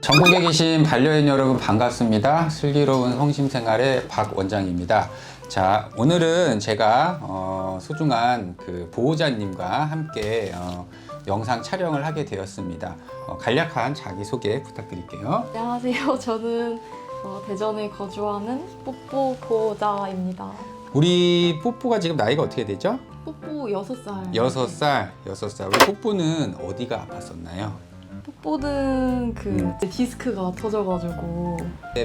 전국에 계신 반려인 여러분 반갑습니다. 슬기로운 성심생활의 박 원장입니다. 자, 오늘은 제가 어, 소중한 그 보호자님과 함께 어, 영상 촬영을 하게 되었습니다. 어, 간략한 자기 소개 부탁드릴게요. 안녕하세요. 저는 어, 대전에 거주하는 뽀뽀 보호자입니다. 우리 뽀뽀가 지금 나이가 어떻게 되죠? 뽀뽀 6살. 여섯 살, 여섯 살. 우리 뽀뽀는 어디가 아팠었나요? 뽀뽀는 그 음. 디스크가 터져가지고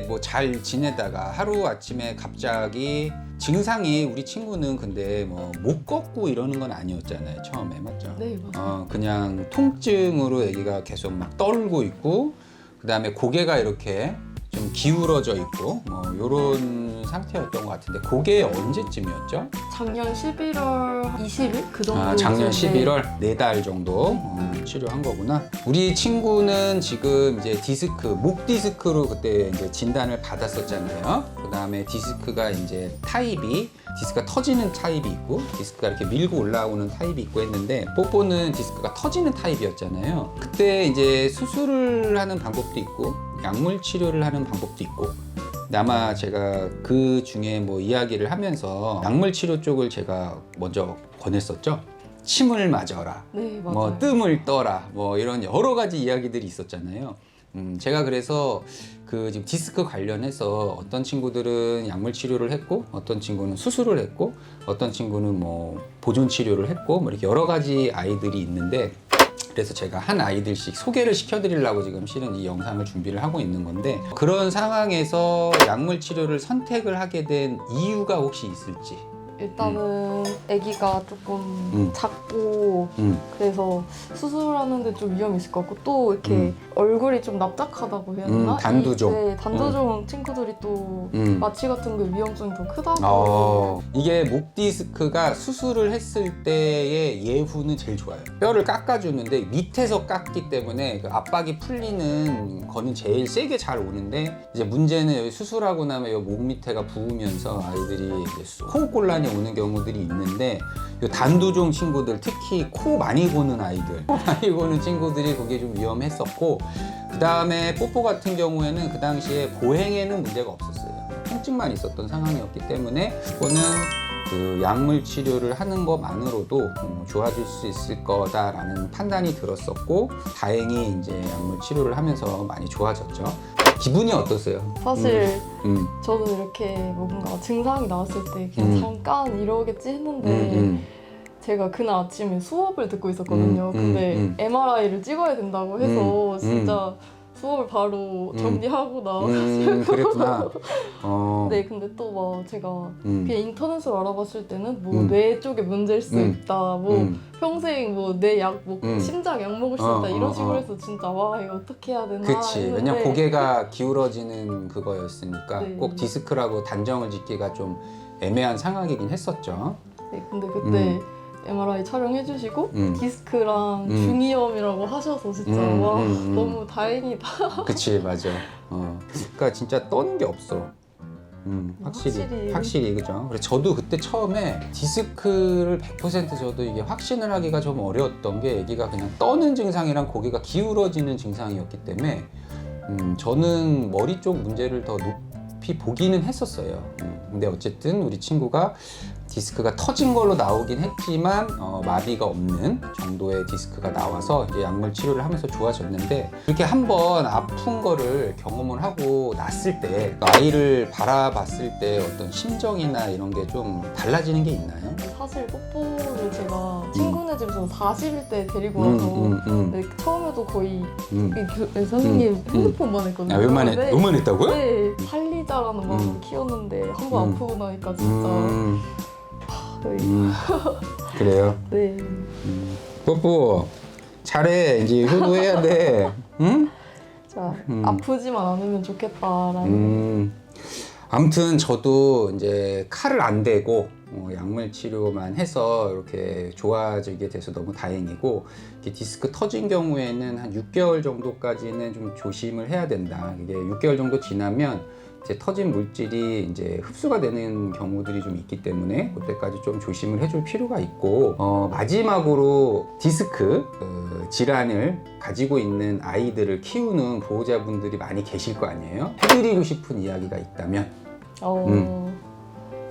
뭐 잘 지내다가 하루 아침에 갑자기 증상이 우리 친구는 근데 뭐 못 걷고 이러는 건 아니었잖아요 처음에 맞죠? 네 맞아요. 어 그냥 통증으로 애기가 계속 막 떨고 있고 그 다음에 고개가 이렇게 좀 기울어져 있고 뭐 이런 상태였던 것 같은데 그게 언제쯤이었죠? 작년 11월 20일 그 정도. 아, 작년 11월 네 달 정도 어, 치료한 거구나. 우리 친구는 지금 이제 디스크, 목 디스크로 그때 이제 진단을 받았었잖아요. 그 다음에 디스크가 이제 타입이 디스크가 터지는 타입이 있고 디스크가 이렇게 밀고 올라오는 타입이 있고 했는데 뽀뽀는 디스크가 터지는 타입이었잖아요. 그때 이제 수술을 하는 방법도 있고 약물 치료를 하는 방법도 있고 아마 제가 그 중에 뭐 이야기를 하면서 약물 치료 쪽을 제가 먼저 권했었죠. 침을 맞어라. 네. 뭐 뜸을 떠라. 뭐 이런 여러 가지 이야기들이 있었잖아요. 음, 제가 그래서 그 지금 디스크 관련해서 어떤 친구들은 약물 치료를 했고 어떤 친구는 수술을 했고 어떤 친구는 뭐 보존 치료를 했고 뭐 이렇게 여러 가지 아이들이 있는데 그래서 제가 한 아이들씩 소개를 시켜드리려고 지금 실은 이 영상을 준비를 하고 있는 건데 그런 상황에서 약물 치료를 선택을 하게 된 이유가 혹시 있을지. 일단은 아기가 조금 음. 작고 음, 그래서 수술하는데 좀 위험이 있을 것 같고 또 이렇게 음. 얼굴이 좀 납작하다고 해야 되나? 음, 단두종. 이- 네, 단두종 친구들이 또 음. 마취 같은 게 위험성이 더 크다고. 어, 이게 목 디스크가 수술을 했을 때의 예후는 제일 좋아요. 뼈를 깎아주는데 밑에서 깎기 때문에 그 압박이 풀리는 거는 제일 세게 잘 오는데 이제 문제는 여기 수술하고 나면 여기 목 밑에가 부으면서 아이들이 이제 수- 호흡곤란이 오는 경우들이 있는데 이 단두종 친구들 특히 코 많이 고는 아이들 많이 고는 친구들이 그게 좀 위험했었고 그 다음에 뽀뽀 같은 경우에는 그 당시에 보행에는 문제가 없었어요. 통증만 있었던 상황이었기 때문에 그거는 그 약물 치료를 하는 것만으로도 음, 좋아질 수 있을 거다라는 판단이 들었었고 다행히 이제 약물 치료를 하면서 많이 좋아졌죠. 기분이 어떠세요? 사실 음, 저도 이렇게 뭔가 증상이 나왔을 때 그냥 음. 잠깐 이러겠지 음, 했는데 음. 제가 그날 아침에 수업을 듣고 있었거든요. 음, 음, 근데 음. MRI를 찍어야 된다고 해서 음, 진짜 수업을 바로 음. 정리하고 나와가지고 음, 그랬구나. 어, 네 근데 또 막 제가 음, 그냥 인터넷으로 알아봤을 때는 뭐 음. 뇌 쪽에 문제일 수 음. 있다 뭐 음, 평생 뭐뇌약뭐 음. 심장 약 먹을 수 어, 있다 이런 어, 식으로 어. 해서 진짜 와 이거 어떻게 해야 되나 그치. 했는데 왜냐면 고개가 기울어지는 그거였으니까 네. 꼭 디스크라고 단정을 짓기가 좀 애매한 상황이긴 했었죠. 네, 근데 그때 MRI 촬영해주시고 음. 디스크랑 음. 중이염이라고 하셔서 진짜 음, 와 음, 음. 너무 다행이다. 그치 맞아. 어. 그러니까 진짜 떠는 게 없어. 음, 확실히 확실히, 확실히. 그죠. 그래서 저도 그때 처음에 디스크를 100% 저도 이게 확신을 하기가 좀 어려웠던 게 아기가 그냥 떠는 증상이랑 고개가 기울어지는 증상이었기 때문에 음, 저는 머리 쪽 문제를 더 높이 보기는 했었어요. 음, 근데 어쨌든 우리 친구가 디스크가 터진 걸로 나오긴 했지만 어, 마비가 없는 정도의 디스크가 나와서 이제 약물 치료를 하면서 좋아졌는데 이렇게 한번 아픈 거를 경험을 하고 났을 때 아이를 바라봤을 때 어떤 심정이나 이런 게 좀 달라지는 게 있나요? 사실 뽀뽀를 제가 친구네 집에서 40일 때 데리고 음, 와서 음, 음, 네, 처음에도 거의 음. 이 교- 네, 선생님 음, 핸드폰만 했거든요. 아, 웬만해, 네, 웬만했다고요? 네, 살리자라는 마음으로 음. 키웠는데 한 번 음. 아프고 나니까 진짜 음, 거의 음. 그래요. 네. 음. 뽀뽀 잘해 이제 효도해야 돼. 응? 자 음. 아프지만 않으면 좋겠다라는 음. 아무튼 저도 이제 칼을 안 대고 어, 약물 치료만 해서 이렇게 좋아지게 돼서 너무 다행이고 이렇게 디스크 터진 경우에는 한 6개월 정도까지는 좀 조심을 해야 된다. 이게 6개월 정도 지나면 이제 터진 물질이 이제 흡수가 되는 경우들이 좀 있기 때문에 그때까지 좀 조심을 해줄 필요가 있고 어, 마지막으로 디스크 어, 질환을 가지고 있는 아이들을 키우는 보호자분들이 많이 계실 거 아니에요? 해드리고 싶은 이야기가 있다면 어, 음.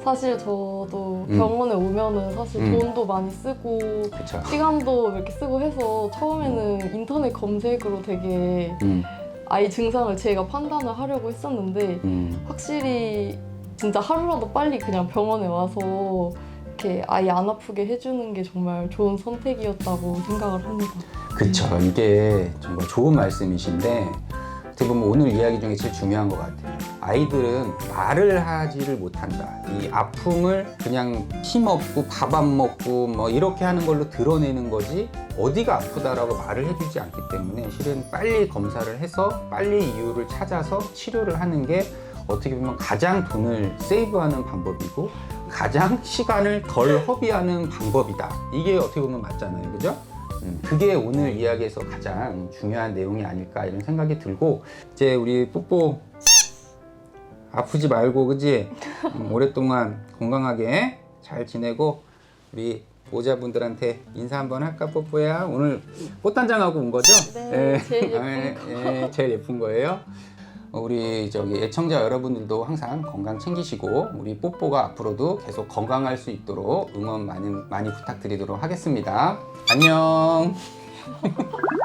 사실 저도 음. 병원에 오면은 사실 음. 돈도 많이 쓰고 그렇죠. 시간도 이렇게 쓰고 해서 처음에는 인터넷 검색으로 되게 음, 아이 증상을 제가 판단을 하려고 했었는데 음, 확실히 진짜 하루라도 빨리 그냥 병원에 와서 이렇게 아이 안 아프게 해주는 게 정말 좋은 선택이었다고 생각을 합니다. 그쵸. 이게 정말 좋은 말씀이신데 어떻게 보면 오늘 이야기 중에 제일 중요한 것 같아요. 아이들은 말을 하지를 못한다. 이 아픔을 그냥 힘없고 밥 안 먹고 뭐 이렇게 하는 걸로 드러내는 거지 어디가 아프다라고 말을 해주지 않기 때문에 실은 빨리 검사를 해서 빨리 이유를 찾아서 치료를 하는 게 어떻게 보면 가장 돈을 세이브하는 방법이고 가장 시간을 덜 허비하는 방법이다. 이게 어떻게 보면 맞잖아요. 그죠? 음, 그게 오늘 이야기에서 가장 중요한 내용이 아닐까 이런 생각이 들고 이제 우리 뽀뽀 아프지 말고 그지 음, 오랫동안 건강하게 잘 지내고 우리 보호자분들한테 인사 한번 할까 뽀뽀야 오늘 꽃단장하고 온 거죠? 네, 제일 예쁜 예, 예, 제일 예쁜 거예요. 어, 우리 저기 애청자 여러분들도 항상 건강 챙기시고 우리 뽀뽀가 앞으로도 계속 건강할 수 있도록 응원 많이 많이 부탁드리도록 하겠습니다. 안녕.